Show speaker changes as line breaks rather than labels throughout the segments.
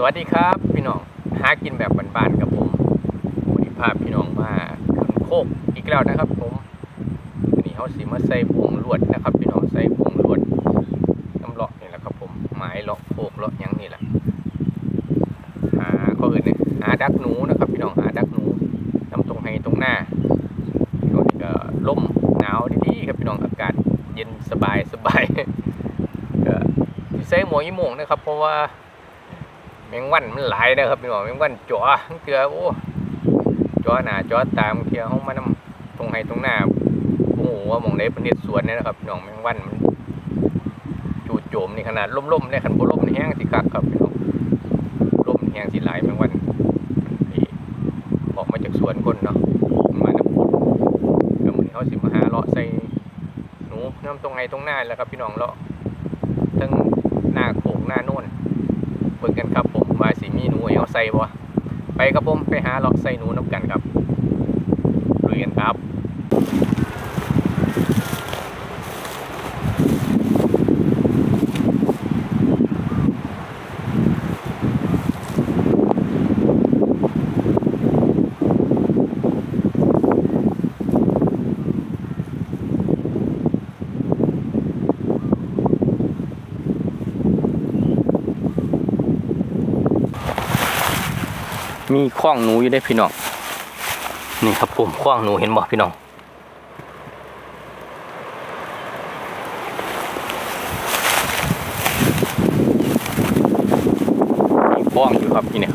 สวัสดีครับพี่น้องหากินแบบบ้านๆกับผมวันนี้พาพี่น้องมาขึ้นโคกอีกแล้วนะครับผมวันนี้เขาสีมาใส่ผงลวดนะครับ พี่น้องใส่ผงลวดน้ำเลาะนี่แหละครับผมไม้เลาะโคกเลาะยังนี่แหละหาก็อื่นเนี่ยหาดักหนูนะครับพี่น้องหาดักหนูน้ำตรงให้ตรงหน้าช่วงนี้ก็ล่มหนาวดีๆครับพี่น้องอากาศเย็นสบายสบายก็ใส่หมวกยี่โมงนะครับ เพราะว่า แมงวันมันหลายนะครับพี่น้องแมงวันจ่อทั้งเกลือโอ้จ่อหน้าจ่อตามเคียห้องมานำตรงไห้ตรงหน้าโอ้โหว่าหมองใดเป็นเฮ็ดสวนเนี่ยนะครับพี่น้องแมงวันมันจู่โจมนี่ขนาดล่มๆเนี่ยคันบ่ล่มนี่แห้งสิคักครับพี่น้องล่มแห้งสิหลายแมงวันออกมาจากสวนคนเนาะมาน้ำพุเดี๋ยวมื้อนเขาสิมาหาเลาะใส่หนูน้ำตรงไห้ตรงหน้าแล้วครับพี่น้องเลาะทั้งหน้าโขงหน้าโน่นเบิ่งกันครับ มีหนูเอาใส่บ่ไปครับผมไปหาหลอกใส่หนูน้ำกันครับลุยกันครับ มีข้องหนูอยู่ได้พี่น้อง นี่ครับผมข้องหนูเห็นบ่พี่น้องมีข้องอยู่ครับนี่เนี่ย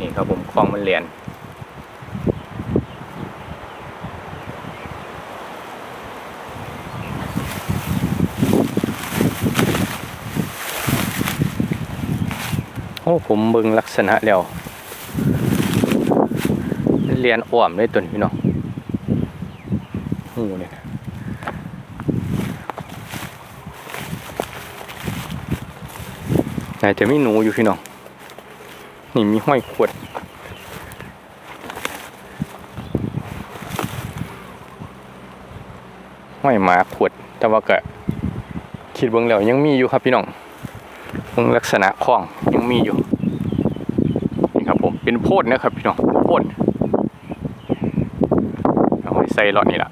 นี่ครับผมข้องมันเรียน โอ้ผมเบิ่งลักษณะแล้วเรียนอ้อมเลยตัวนี้พี่น้องหูเนี่ยน่าจะมีหนูอยู่พี่น้อง นี่มีห้อยขวดห้อยหมาขวด แต่ว่าก็คิดเบิ่งแล้วยังมีอยู่ครับพี่น้อง ลักษณะคล้องยังมีอยู่นี่ครับผมเป็นโพดนะครับพี่น้องโพดเอาไว้ใส่หลอดนี่แหละ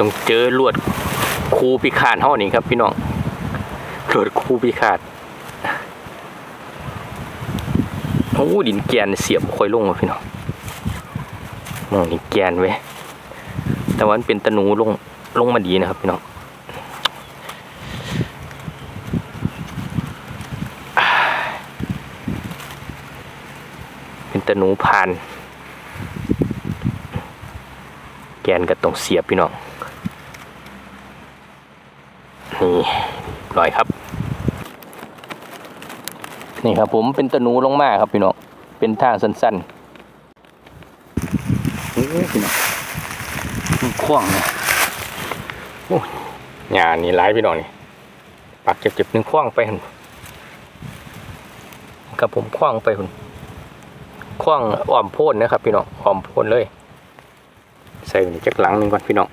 ต้องเจอลวดคูพิฆาตเท่านี้ครับ พี่น้องลวดคูพิฆาตโอ้ดินแกนเสียบค่อยลงว่ะพี่น้องมองนี่แกนไว้แต่วันเป็นตะนูลงลงมาดีนะครับพี่น้องเป็นตะนูพาน แกนก็ต้องเสียบพี่น้อง นี่ร้อยครับ นี่ครับผมเป็นตะหนูลงมาครับพี่น้องเป็นทางสั้นๆโอ้ยพี่น้องมันคว้างเนี่ยโอ้ยงานนี่หลายพี่น้องนี่ปักเจ็บๆหนึ่งคว้างไปหั่นครับผมคว้างไปคุณคว้างอ้อมโพ่นนะครับ พี่น้องอ้อมโพ่นเลย ใส่ไว้ในจักหลังหนึ่งก่อนพี่น้อง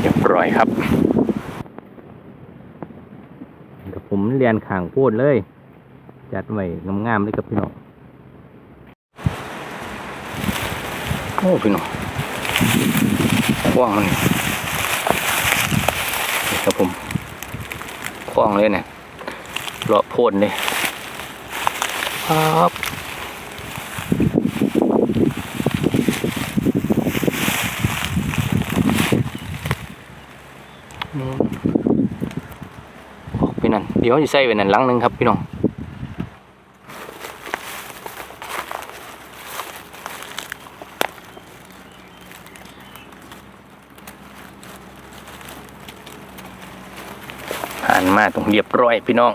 เรียบร้อยครับเดี๋ยวผมเรียนข่างโพูดเลย จัดไว้งามๆเลยครับพี่น้องโอ้พี่น้องคว้างมันนี่ครับผมคว้างเลยเนี่ยเลาะโพ่นเลยครับอืมออกไปนั่นเดี๋ยวจะใส่ไปนั่นหลังนึงครับพี่น้องผ่านมาตรงเรียบร้อยพี่น้อง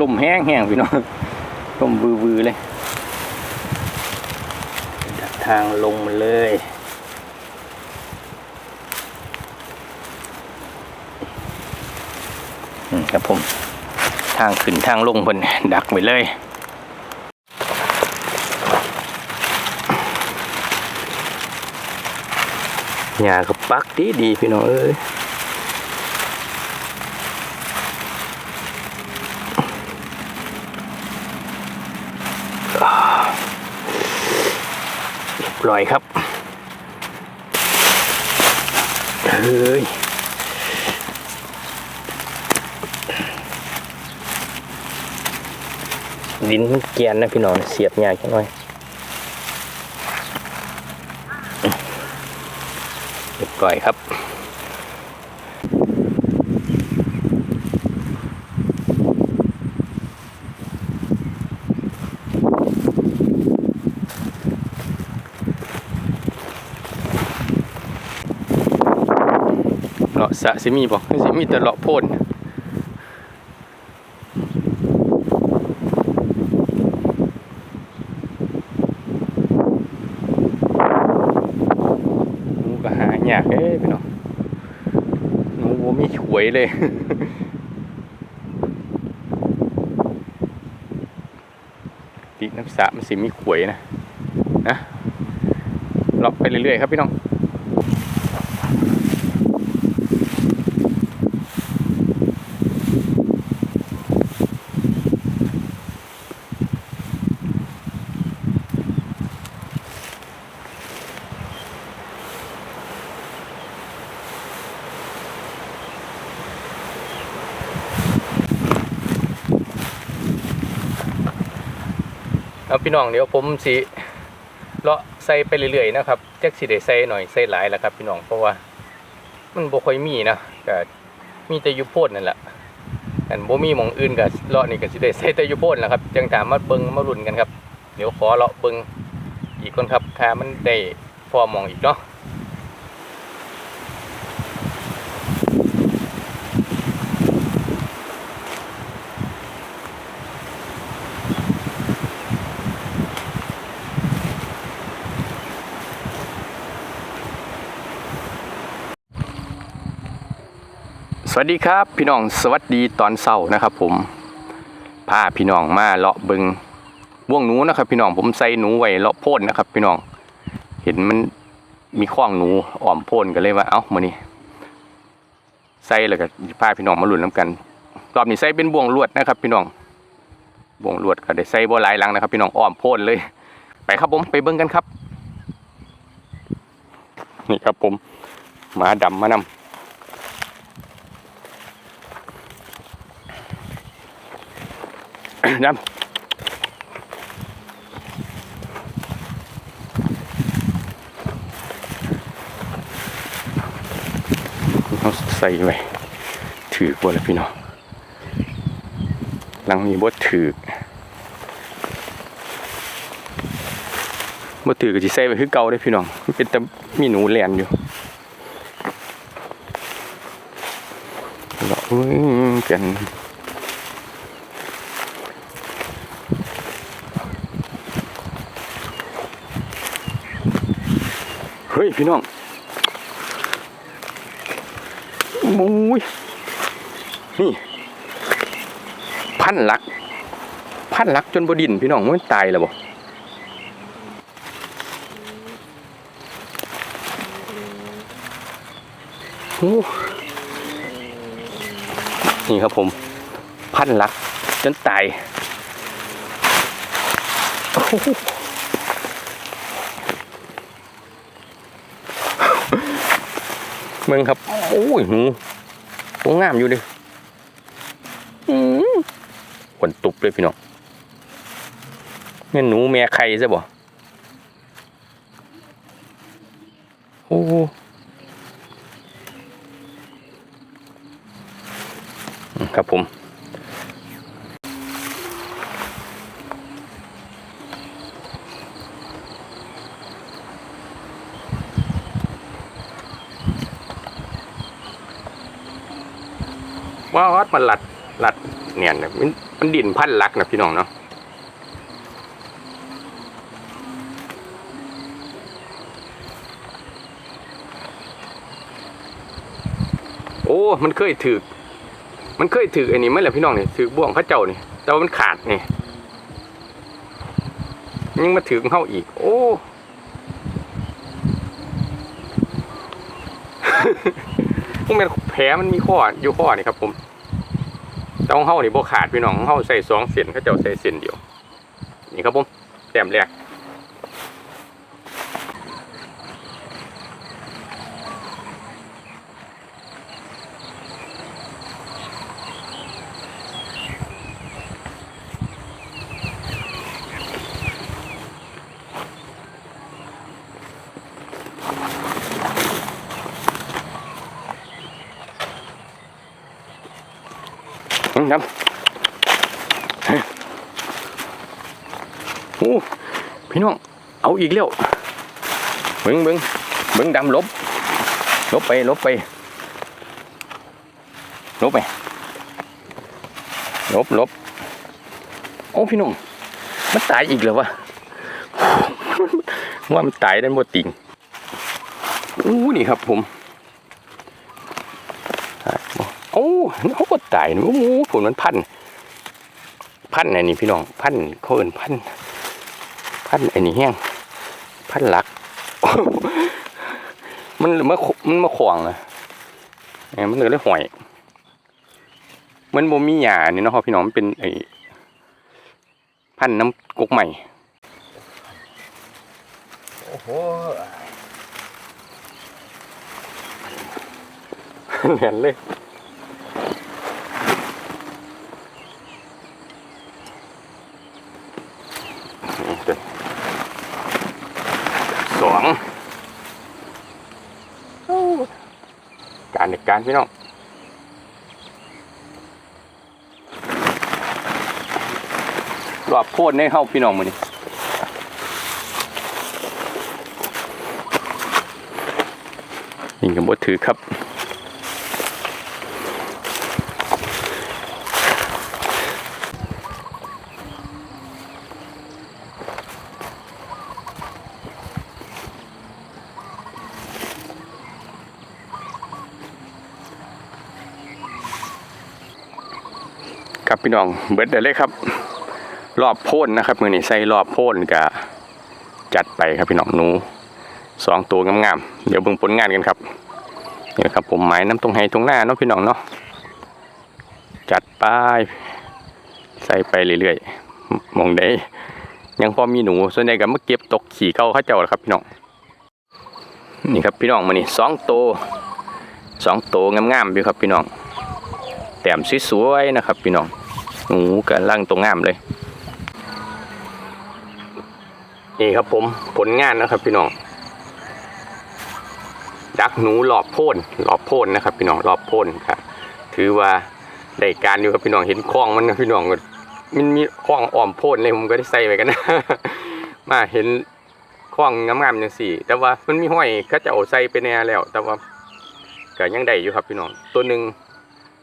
ลมแห้งแห้งพี่น้องลมวือวือเลย ดักทางลงมาเลยครับผม ทางขึ้นทางลงเพิ่นดักไว้เลยหญ้าก็ปักดีดีพี่น้องเอ้ย ร้อยครับเฮ้ยดินมันเกียนนะพี่น้องเสียบยากจังหน่อยเรียบร้อยครับ สะสิมีบอกสิมีแต่เลาะโพนนูก็หายากเอ้ยพี่น้องหนูบ่มีหวยเลยติน้ำสะมันสิมีขวยนะนะเลาะไปเรื่อยๆครับพี่น้อง พี่น้องเดี๋ยวผมสิเลาะใส่ไปเรื่อยๆนะครับแจ็คสิได้ใส่หน่อยใส่หลายแล้วครับพี่น้องเพราะว่ามันบ่ค่อยมีนะก็มีแต่ยุโพดนั่นแหละอันบ่มีมองอื่นก็เลาะนี่ก็สิได้ใส่แต่ยุโพดแหละครับจังถามมาเบิงมาลุ้นกันครับ เดี๋ยวขอเลาะเบิงอีกคนครับถ้ามันได้พอหมองอีกเนาะ วัสดีครับพี่น้องสวัสดีตอนเช้านะครับผมพาพี่น้องมาเลาะบิงบ่วงหนูนะครับ พี่น้องผมใส่หนูไว้เลาะโพ่นนะครับ พี่น้องเห็นมันมีข้องหนูอ้อมโพ่นกันเลยว่าเอ้ามานี่ใส่แล้วก็พาพี่น้องมาหลุนน้ำกันรอบนี้ใส่เป็นบ่วงลวดนะครับ พี่น้องบ่วงลวดก็ได้ใส่บ่หลายลังนะครับ พี่น้องอ้อมโพ่นเลย ไปครับผมไปเบิ่งกันครับ นี่ครับผมหมาดำมานำ น้ำเขาใส่ไว้ถือกว่าแล้วพี่น้องหลังมีบดถือกบดถือก็จะใส่ไว้คือเก่าได้พี่น้องมันเป็นแต่มีหนูแลนอยู่แล้วอุ้ยกัน ฮ้ยพี่น้องมุ้ยนี่ พันลัก พันลักจนบดินพี่น้องมันตายแล้วบ่โอ้นี่ครับผม พันลักจนตายโอ้โหเมงครับ โอ้ยหนูตัวงามอยู่เลยอืมขนตุบเลยพี่น้องนี่หนูแม่ไข่ซะบ่โอ้ครับผม ว่าวัดมันหลัดหลัดเนี่ยนะมันมันดินพันลักนะพี่น้องเนาะโอ้มันเคยถือมันเคยถือไอ้นี่ไหมล่ะพี่น้องเนี่ยถือบ่วงเข้าเจ้านี่แต่ว่ามันขาดนี่ยังมาถือเข้าอีก โอ้ พวกแม่นแผลมันมีข้ออยู่ข้อนี่ครับ ผมแต่ของเฮานี่บ่ขาดพี่น้องของเฮาใส่สองเส้นเขาเจ้าใส่เส้นเดียว นี่ครับผมแต้มแรกอืมครับโอ้ พี่น้อง เอาอีกแล้วเบิ้งเบิ้งเบิ้งดำลบ ลบไปลบไป ลบไป ลบลบโอ้พี่น้อง มันตายอีกแล้ววะว่ามันตายได้หมดติ่งอู้นี่ครับผมโอ้เขาก็ตายนะโอ้โหผลมันพัน พันนนี้พี่น้อง พันเขาเอินพัน พันอันนี้แห้งพันหลัก มันมามันมาขวางอะเอ้ยมันเลยเลยห่วยมันบ่มีหญ้านี่เนาะครับพี่น้องมันเป็นไอ้พันธุ์น้ำกกใหม่
โอ้โห
เหมือนเลยนี่เด้อสองโอ้ การในการพี่น้องรอบโพดในเข้าพี่น้องมือนี้นี่กับบดถือครับ ครับพี่น้องเบิดเดเลยครับ รอบโพ่นนะครับมือนี้ใส่รอบโพ่นกะจัดไปครับพี่น้องหนูสองตัวงามๆเดี๋ยวเบิ่งผลงานกันครับนี่ครับผมหมายน้ำตรงไห้ตรงหน้าเนาะพี่น้องเนาะจัดไปใส่ไปเรื่อยๆมองได้ยังพอมีหนูส่วนใหญ่ก็มาเก็บตกขี่เข้าข้าเจ้าแหละครับพี่น้องนี่ครับพี่น้องมือนี้สองตัวสองตัวงามๆอยู่ครับพี่น้องแต้มสวยๆนะครับพี่น้อง หนูกำลังตรงงามเลย นี่ครับผมผลงานนะครับพี่น้อง ดักหนูหลอบโพ่นหลอบโพ่นนะครับพี่น้องหลอบโพ่นครับถือว่าได้การอยู่ครับพี่น้องเห็นคล้องมันนะพี่น้องก็มันมีคล้องอ้อมโพ่นเลยผมก็ได้ใส่ไปกันนะมาเห็นคล้องงามๆอย่างสี่ แต่ว่ามันมีห้อยเขจะเอาใส่ไปแน่แล้ว แต่ว่าก็ยังได้อยู่ครับพี่น้องตัวหนึ่ง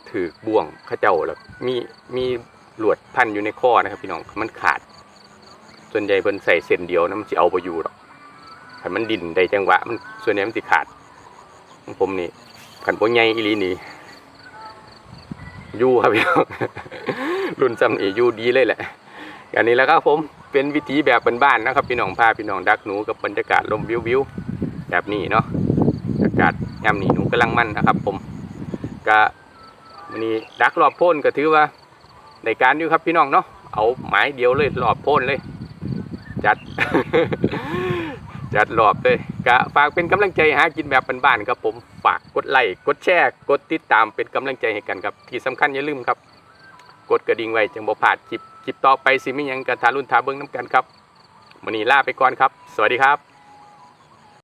ถือบ่วงข้าเจ้าแล้วมีมี หลวดพันอยู่ในข้อนะครับ พี่น้องมันขาด ส่วนใหญ่เพิ่นใส่เส้นเดียวนะมันสิเอาไปอยู่หรอกถ้ามันดินได้จังหวะ มันส่วนใหญ่มันสิขาดของผมนี่ขันโปใหญ่อีลีนี่ยู่ครับพี่น้องรุ่นจำนี่อยู่ดีเลยแหละอันนี้แล้วครับผมเป็นวิถีแบบบ้านๆนะครับ พี่น้องพาพี่น้องดักหนูกับบรรยากาศลมวิวๆแบบนี้เนาะอากาศยามนี้หนูกำลังมั่นนะครับ ผมก็วันนี้ดักรอบพ่นก็ถือว่า ในการอยู่ครับพี่น้องเนาะเอาหมายเดียวเลยรอบโพ่นเลย จัด จัดรอบเลยก็ฝากเป็นกำลังใจหากินแบบบ้านๆครับผมฝากกดไลค์กดแชร์กดติดตามเป็นกำลังใจให้กันครับ ที่สำคัญอย่าลืมครับ กดกระดิ่งไว้จังบ่พลาดคลิปคลิปต่อไปสิมีหยังกันทารุ่นทาเบิ้งน้ำกันครับวันนี้ลาไปก่อนครับ สวัสดีครับ